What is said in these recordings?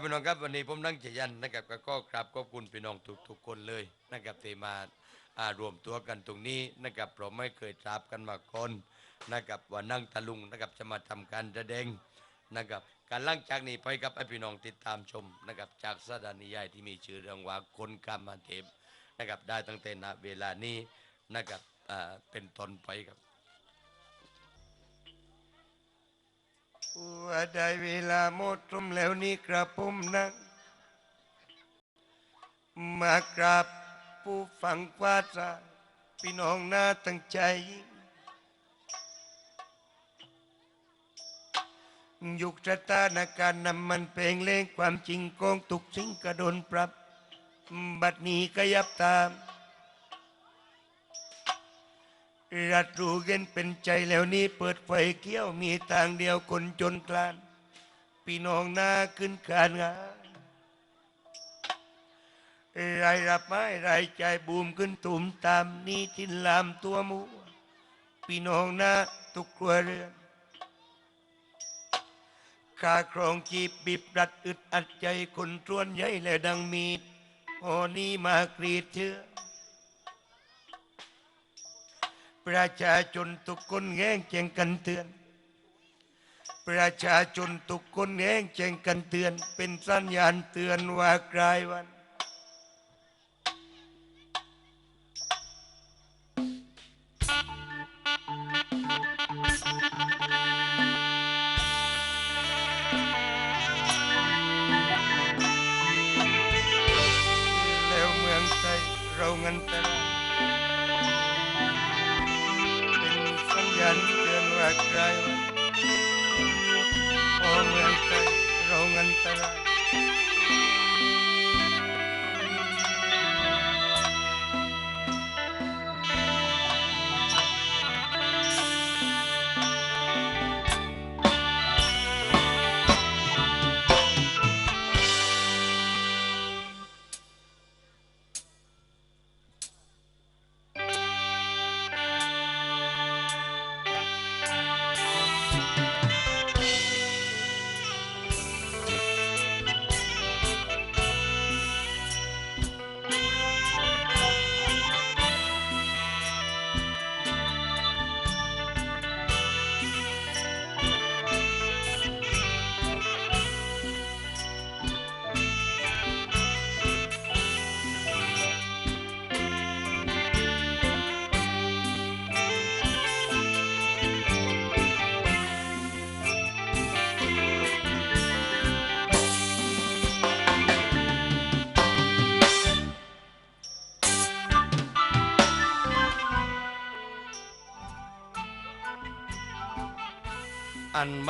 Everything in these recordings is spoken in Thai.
ครับพี่น้องครับวันนี้ผมนั่งเจยันนะครับก็ก็กราบขอบคุณพี่น้องทุกทุกๆคนเลยนะครับที่มาอ่ารวมตัวกันตรงนี้นะครับเราไม่เคยทราบกันมาก่อนนะครับว่านั่งตะลุงนะครับจะมาทำการแสดงนะครับการล่างจากนี้ไปครับให้พี่น้องติดตามชมนะครับจากสถานีใหญ่ที่มีชื่อเรื่องว่าคนกรรมเทพนะครับได้ตั้งแต่ณเวลานี้นะครับอ่าเป็นต้นไปครับ ว่าได้เวลาหมดลมแล้วนี่กระผมนั่งมากราบผู้ฟังกว่าจาพี่น้องหน้าตั้งใจ ยุคสถานการนำมันเพลงเล่งความจริงโกงตุกสิ่งกระโดนปรับ บัดนี้กยับตาม รัดรู้เย็นเป็นใจแล้วนี้เปิดไฟเกี้ยวมีทางเดียวคนจนกลานพี่น้องหน้าขึ้นการงานรายรับไม้รายใจบูมขึ้นตุ่มตามนี่ทินลามตัวมูพี่น้องหน้าทุกครัวเรือนขาครองจีบบิบรัดอึดอัดใจคนทวนใหญ่และดังมีดโอนี้มากรีดเชื้อ ประชาชนทุกคนแง่งแจงกันเตือน ประชาชนทุกคนแง่งแจงกันเตือน เป็นสัญญาณเตือนว่ากลายวันแล้วเมืองไทยเราเงินตราย สั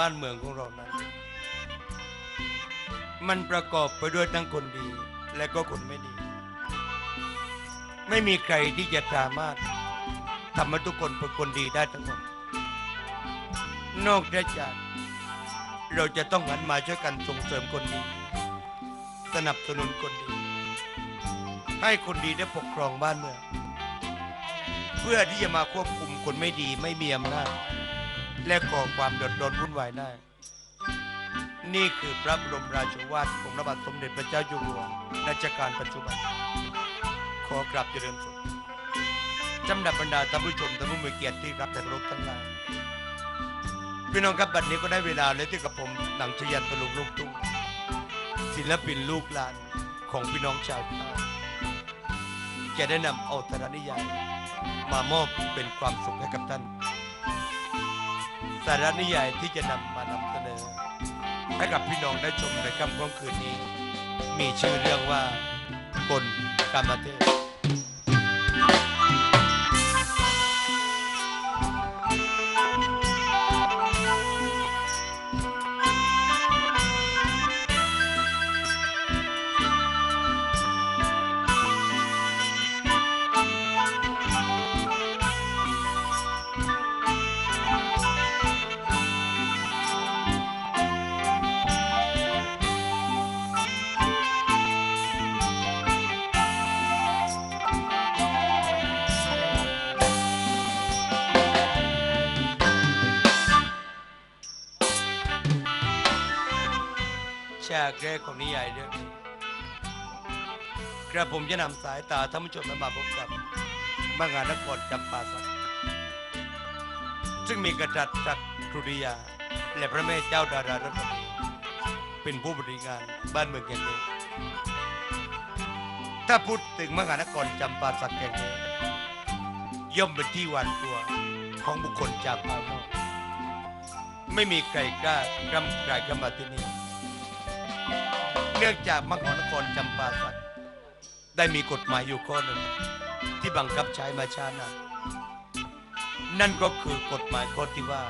บ้านเมืองของเรานั้น มันประกอบไปด้วยทั้งคนดีและก็คนไม่ดี ไม่มีใครที่จะสามารถทำให้ทุกคนเป็นคนดีได้ทั้งหมด นอกจากเราจะต้องหันมาช่วยกันส่งเสริมคนดี สนับสนุนคนดี ให้คนดีได้ปกครองบ้านเมือง เพื่อที่จะมาควบคุมคนไม่ดีไม่มีอำนาจ และก่อความเดือดร้อนวุ่นวายได้ นี่คือพระบรมราชวาทของพระบาทสมเด็จพระเจ้าอยู่หัวรัชกาลปัจจุบัน ขอกราบเจริญสุขจำดับบรรดาท่านผู้ชมท่านผู้มีเกียรติที่รับแต่รพทั้งหลายพี่น้องครับบัดนี้ก็ได้เวลาแล้วที่กับผมหนังชยันตลุงลูกทุ่งศิลปินลูกหลานของพี่น้องชาวใต้จะได้นำเอาธรนิยายมามอบเป็นความสุขให้กับท่าน สาระนิยายที่จะนำมานำเสนอ ให้กับพี่น้องได้ชมในค่ำค่ำคืนนี้ มีชื่อเรื่องว่าคนกรรมเทพ กแรกของนิยายเรื่องนี้กระผมจะนำสายตาท่านผู้ชมมาพบกับมางานนครจำปาสักซึ่งมีกษัตริย์ศักดิ์สุริยา และพระแม่เจ้าดารารัตนีเป็นผู้บริหารบ้านเมืองแก่นนี้ถ้าพูดถึงมหานครจำปาสักแก่นนี้ย่อมเป็นที่หวานตัวของบุคคลจากภายนอกไม่มีใครกล้ากล้ำกลายเข้ามาที่นี่ เนื่องจากมหานครจำปาสักได้มีกฎหมายอยู่ข้อหนึ่งที่บังคับใช้มาช้านานนั่นก็คือกฎหมายข้อที่ว่า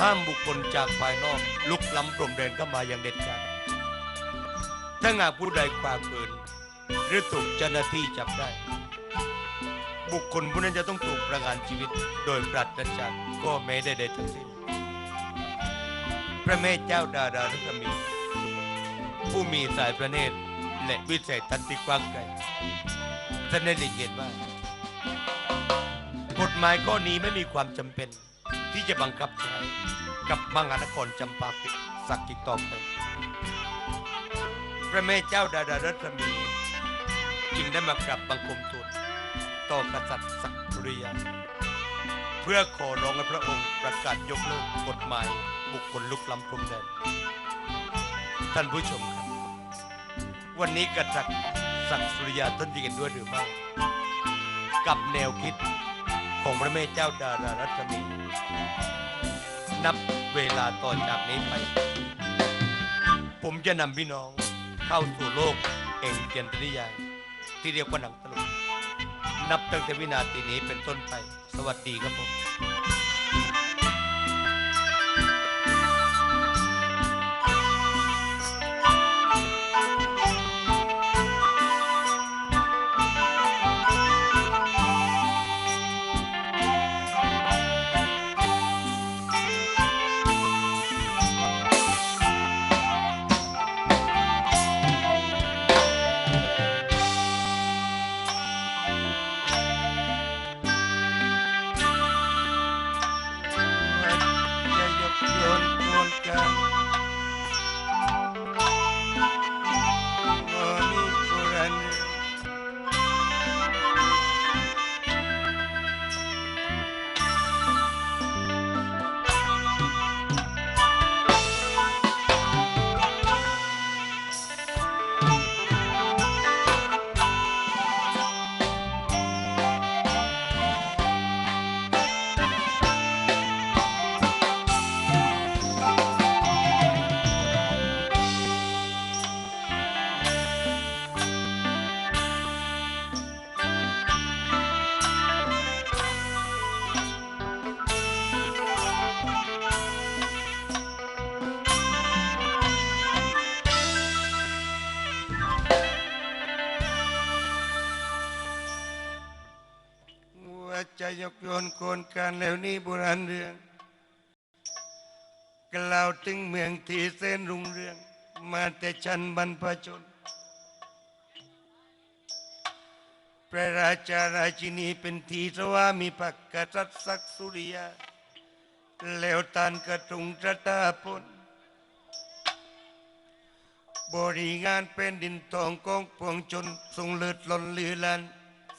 ห้ามบุคคลจากภายนอกลุกล้ำพรมแดนเข้ามาอย่างเด็ดขาดถ้าหากผู้ใดฝ่าฝืนหรือถูกเจ้าหน้าที่จับได้ บุคคลผู้นั้นจะต้องถูกประหารชีวิต โดยปราศจากก็แม้ใดทั้งสิ้นพระแม่เจ้าดารารุกมี ผู้มีสายพระเนตรและวิสัยทัศน์ที่กว้างไกลท่านได้หลีกเห็นว่ากฎหมายข้อนี้ไม่มีความจำเป็น ที่จะบังคับใช้กับมังหานครจำปาปิสักกิต่อไปพระแม่เจ้าดาดารัตมีจึงได้มากราบบังคมทูลต่อกษัตริย์สักดุริยาเพื่อขอร้องให้พระองค์ประกาศยกเลิกกฎหมายบุคคลลุกล้ำพรมแดนท่านผู้ชมครับ วันนี้กษัตริย์ศักดิ์สุริยาท่านจะเห็นด้วยหรือไม่กับแนวคิดของพระแม่เจ้าดารารัตมี นับเวลาต่อจากนี้ไป ผมจะนำพี่น้องเข้าสู่โลกเองเกียนตริยายที่เรียกว่าหนังตลกนับตั้งแต่วินาทีนี้เป็นต้นไป สวัสดีครับผม ว่าจะยกโยนโคนกันแล้วนี่โบราณเรื่องกล่าวถึงเมืองที่เส้นรุ่งเรือง มาแต่ชันบรรพชน พระราชาราชินีเป็นทีสวามีพักกษัตริย์ศักดิ์สุริยา แล้วตานกระทุงตระตาพลบริงานเป็นดินทองกองปวงชนทรงเลิศล้นลือลัน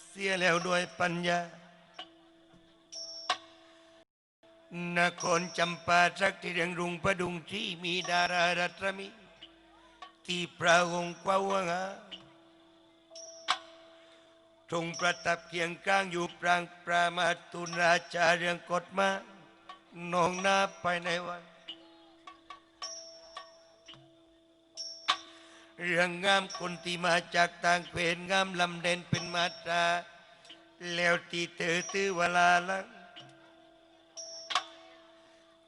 เสียแล้วด้วยปัญญา นครจำปาสักที่เรียงรุงประดุงที่มีดารารัตรมีที่พระองค์กว้าวงาทรงประทับเคียงข้างอยู่ปรางปรามาตุนราชาเรื่องกฎมานองนาไปในวันเรื่องงามคนที่มาจากต่างเพนงามลำเด่นเป็นมาตราแล้วที่เธอตื้อเวลาลัง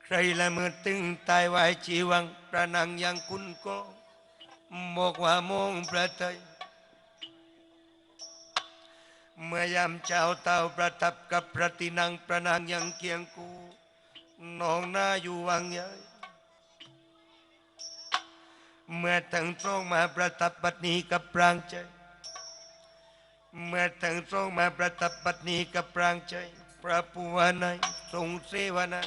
ใครละเมื่อตึงตายไว้ชีวังประนังยังคุณก็บอกว่ามองประเทยเมื่อยามเจ้าเต่าประทับกับประตินังประนางยังเคียงกูน้องหน้าอยู่วังใหญ่เมื่อทั้งสองมาประทับบัดนี้กับปรางใจ เมื่อทั้งสองมาประทับบัดนี้กับปรางใจ พระผู้วาในยทรงเสวนา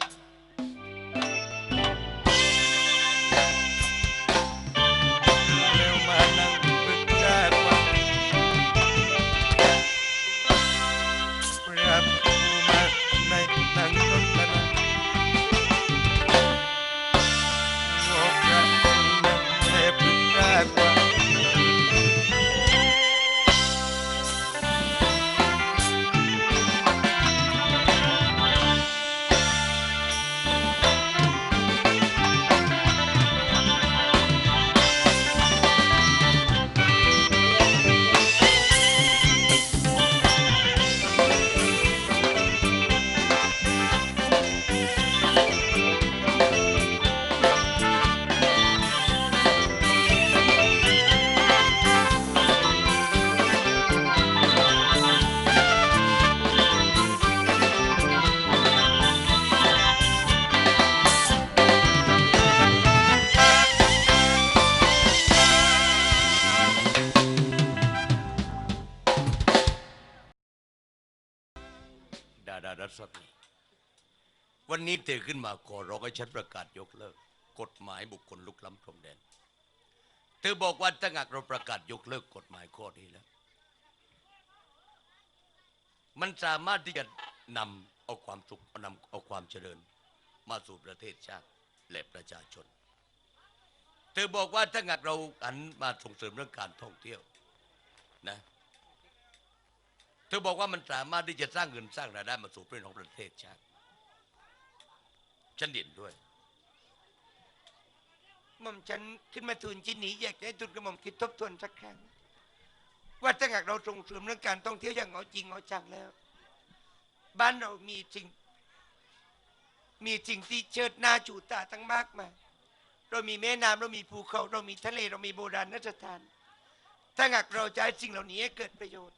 เธอขึ้นมาขอร้องให้ฉันประกาศยกเลิก กฎหมายบุคคลลุกล้ำพรมแดน เธอบอกว่าถ้าหากเราประกาศยกเลิกกฎหมายข้อนี้แล้ว มันสามารถที่จะนำเอาความสุขนำเอาความเจริญ มาสู่ประเทศชาติและประชาชน เธอบอกว่าถ้าหากเราหันมาส่งเสริมเรื่องการท่องเที่ยวนะเธอบอกว่ามันสามารถที่จะสร้างเงินสร้างรายได้มาสู่ประเทศของประเทศชาติ ฉันเห็นด้วยหม่อมฉันขึ้นมาทูลจินนี้อยากให้ทูลกระหม่อมคิดทบทวนสักครั้งว่าถ้าหากเราส่งเสริมเรื่องการท่องเที่ยวอย่างเอาจริงเอาจังแล้ว บ้านเรามีจริงมีจริงที่เชิดหน้าจูตาตั้งมากมายเรามีแม่น้ำเรามีภูเขา เรามีทะเลเรามีโบราณสถาน ถ้าหากเราจะให้สิ่งเหล่านี้ให้เกิดประโยชน์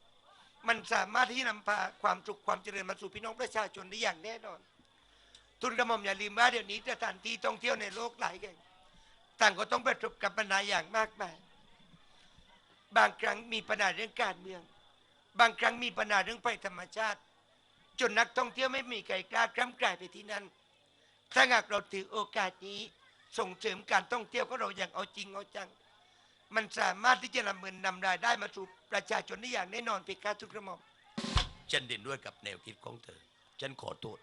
มันสามารถที่จะนำพาความสุขความเจริญมาสู่พี่น้องประชาชนได้อย่างแน่นอน ทุนกระหม่อมอย่าลืมว่าเดี๋ยวนี้สถานที่ท่องเที่ยวในโลกหลายแห่งต่างก็ต้องประสบกับปัญหาอย่างมากมาย บางครั้งมีปัญหาเรื่องการเมือง บางครั้งมีปัญหาเรื่องภัยธรรมชาติ จนนักท่องเที่ยวไม่มีใครกล้าคล้ำกลายไปที่นั่น ถ้าหากเราถือโอกาสนี้ส่งเสริมการท่องเที่ยวของเราอย่างเอาจริงเอาจัง มันสามารถที่จะนำเงินนำรายได้มาสู่ประชาชนได้อย่างแน่นอนเพคะทุกกระหม่อมฉันเห็นด้วยกับแนวคิดของเธอ ฉันขอโทษ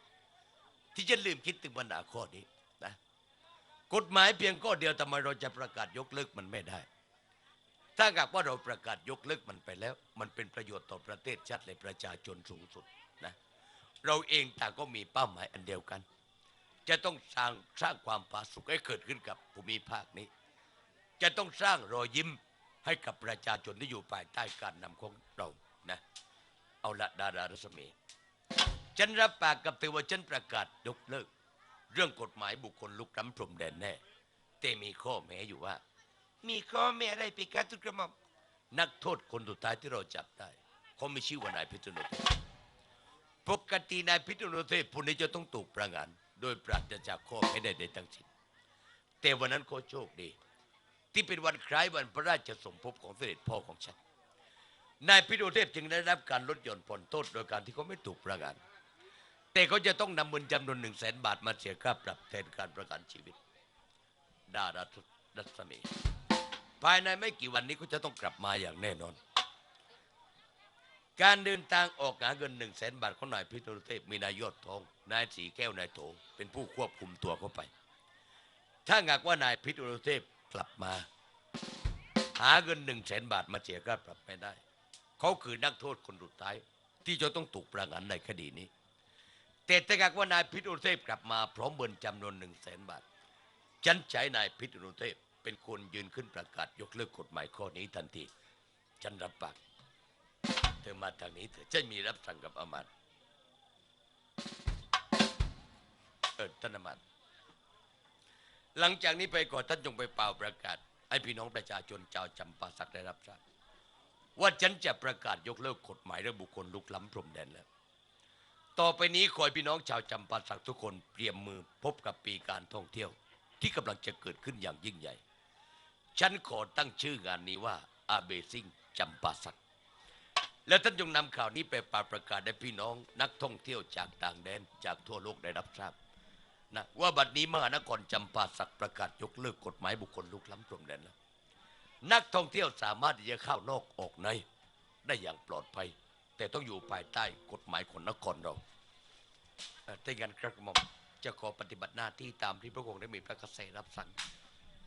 ที่ฉันลืมคิดถึงปัญหาข้อนี้นะกฎหมายเพียงข้อเดียวทำไมเราจะประกาศยกเลิกมันไม่ได้ ถ้าหากว่าเราประกาศยกเลิกมันไปแล้ว มันเป็นประโยชน์ต่อประเทศชาติและประชาชนสูงสุดนะเราเองต่างก็มีเป้าหมายอันเดียวกัน จะต้องสร้างสร้างความผาสุกให้เกิดขึ้นกับภูมิภาคนี้ จะต้องสร้างรอยยิ้มให้กับประชาชนที่อยู่ภายใต้การนำของเรานะเอาละดารารัศมี ฉันรับปากกับเธอว่าฉันประกาศยกเลิก เรื่องกฎหมายบุคคลลุกล้ำพรมแดนแน่ แต่มีข้อแม้อยู่ว่า มีข้อแม้อะไรเพคะทุกกระหม่อมนักโทษคนสุดท้ายที่เราจับได้เขาไม่ชื่อว่านายพิษณุเทพปกตินายพิษณุเทพผู้นี้จะต้องถูกประหาร โดยปราศจากข้อไม่ได้ใดทั้งสิ้นแต่วันนั้นเขาโชคดี ที่เป็นวันคล้ายวันพระราชสมภพของเสด็จพ่อของฉันนายพิษณุเทพจึงได้รับการลดหย่อนผ่อนโทษโดยการที่เขาไม่ถูกประหาร แต่เขาจะต้องนำเงินจำนวนหนึ่งแสนบาทมาเสียค่าปรับแทนการประกันชีวิตดารารัศมี ภายในไม่กี่วันนี้ก็จะต้องกลับมาอย่างแน่นอน การเดินทางออกหาเงินหนึ่งแสนบาทของนายพิทุเทพมีนายยอดทอง นายสีแก้วนายโถเป็นผู้ควบคุมตัวเข้าไป ถ้าหากว่านายพิทุเทพกลับมา หาเงินหนึ่งแสนบาทมาเสียค่าปรับไม่ได้ เขาคือนักโทษคนสุดท้าย ที่จะต้องถูกประหารในคดีนี้ แต่ถ้าหากว่านายพิทุเทพกลับมาพร้อมเงินจำนวนหนึ่งแสนบาท ฉันใช้นายพิษณุเทพเป็นคนยืนขึ้นประกาศยกเลิกกฎหมายข้อนี้ทันที ฉันรับปาก เธอมาทางนี้เถอจะมีรับสั่งกับอามาตย์เออท่านอามาตย์หลังจากนี้ไปก่อนท่านจงไปเป่าประกาศให้พี่น้องประชาชนชาวจำปาสักได้รับทราบว่าฉันจะประกาศยกเลิกกฎหมายเรื่องบุคคลลุกล้ำพรมแดนแล้ว ต่อไปนี้ขอให้พี่น้องชาวจำปาสักทุกคนเตรียมมือพบกับปีการท่องเที่ยว ที่กำลังจะเกิดขึ้นอย่างยิ่งใหญ่ ฉันขอตั้งชื่องานนี้ว่าอาเบซิงจำปาสัก และท่านจงนำข่าวนี้ไปปาประกาศให้พี่น้องนักท่องเที่ยวจากต่างแดนจากทั่วโลกได้รับทราบนะว่าบัดนี้มหานครจำปาสักประกาศยกเลิกกฎหมายบุคคลลุกล้ำพรมแดนแล้วนักท่องเที่ยวสามารถที่จะเข้านอกออกในได้อย่างปลอดภัย แต่ต้องอยู่ภายใต้กฎหมายของนครเราเอ่อถ้าอย่างนั้นครับกระหม่อมจะขอปฏิบัติหน้าที่ตามที่พระองค์ได้มีพระกระแสรับสั่ง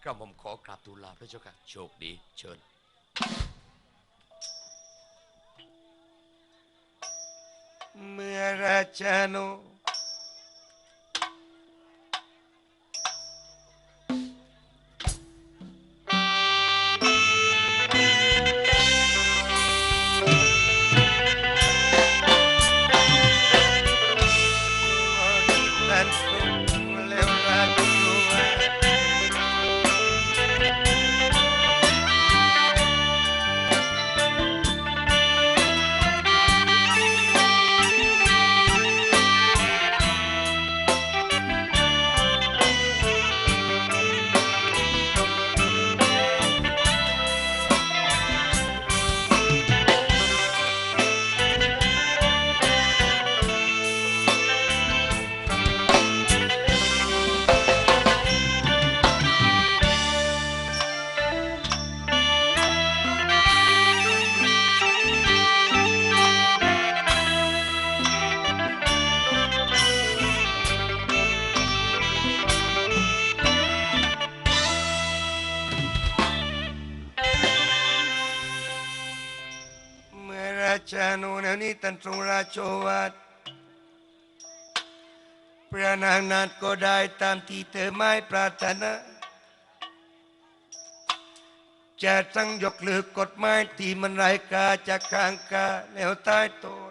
กระหม่อมขอกราบทูลลาพระเจ้าค่ะโชคดีเชิญเมื่อราชาโนนั้น นิตันทรงราชโชวาทพระนางนาฏก็ได้ตามที่เธอไม่ปรารถนาจะตั้งยกเลิกกฎหมายที่มันไร้กาจากข้างกาแล้วใต้ตัว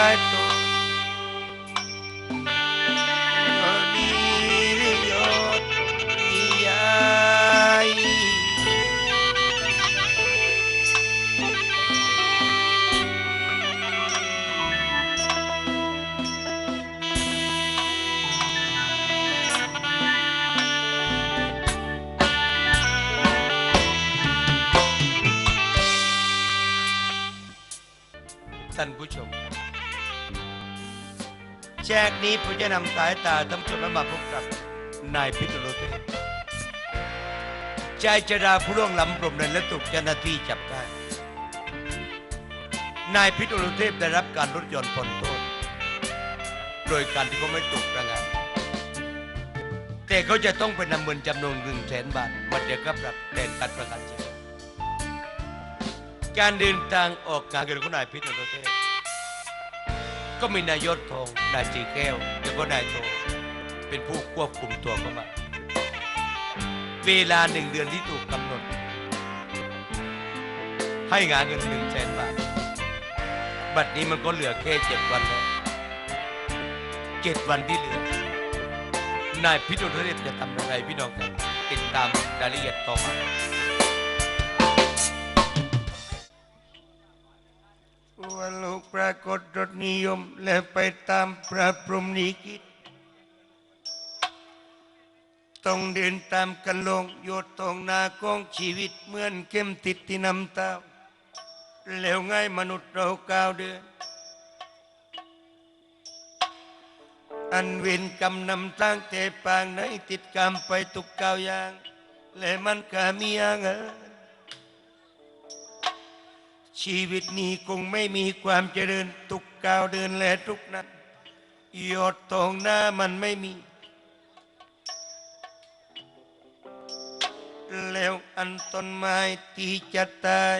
แนำสายตาท่านผู้ชมมาพบกับนายพิษณุเทพชายชราผู้ร่วงล้ำปรมเนินและถูกเจ้าหน้าที่จับได้ นายพิษณุเทพได้รับการลดหย่อนผ่อนโทษ โดยการที่เขาไม่ถูกระงับแต่เขาจะต้องไปนำเงินจำนวนหนึ่งแสนบาทมาเดียวกับรับแทนการประกันชีวิตการเดินทางออกงานของนายพิษณุเทพ ก็มีนายยศทองนายจีแก้วแล้วก็นายโทเป็นผู้ควบคุมตัวเข้ามา เวลาหนึ่งเดือนที่ถูกกำหนด ให้งานเงินหนึ่งแสนบาท บัดนี้มันก็เหลือแค่เจ็ดวันแล้วเจ็ดวันที่เหลือ นายพิษณุเทพจะทำยังไงพี่น้องครับติดตามรายละเอียดต่อมา ว่าลูกปรากฏรสนิยม และไปตามพระพรหมนิกิตต้องเดินตามกันลงโยดตรงนาของชีวิตเหมือนเข้มติดที่นำตาแล้วง่ายมนุษย์เราก้าวเดือนอันเวนกำนำตั้งแต่ปางไหนติดกรรมไปตุกก้าวอย่าง และมันก็มีอย่างเออ ชีวิตนี้คงไม่มีความเจริญทุกก้าวเดินและทุกนั้นยอดตรงหน้ามันไม่มี แล้วอันต้นไม้ที่จะตาย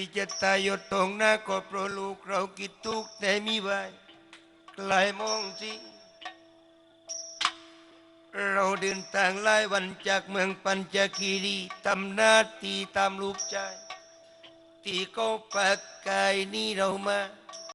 ต้นไม้ที่จะตายยดตรงหน้าก็เพราะลูกเรากิดทุกข์แต่มีไว้ไกลมองสิเราเดินทางหลายวันจากเมืองปัญจคีรีทำหน้าที่ตามลูกใจ ที่เขาปักกายนี่เรามา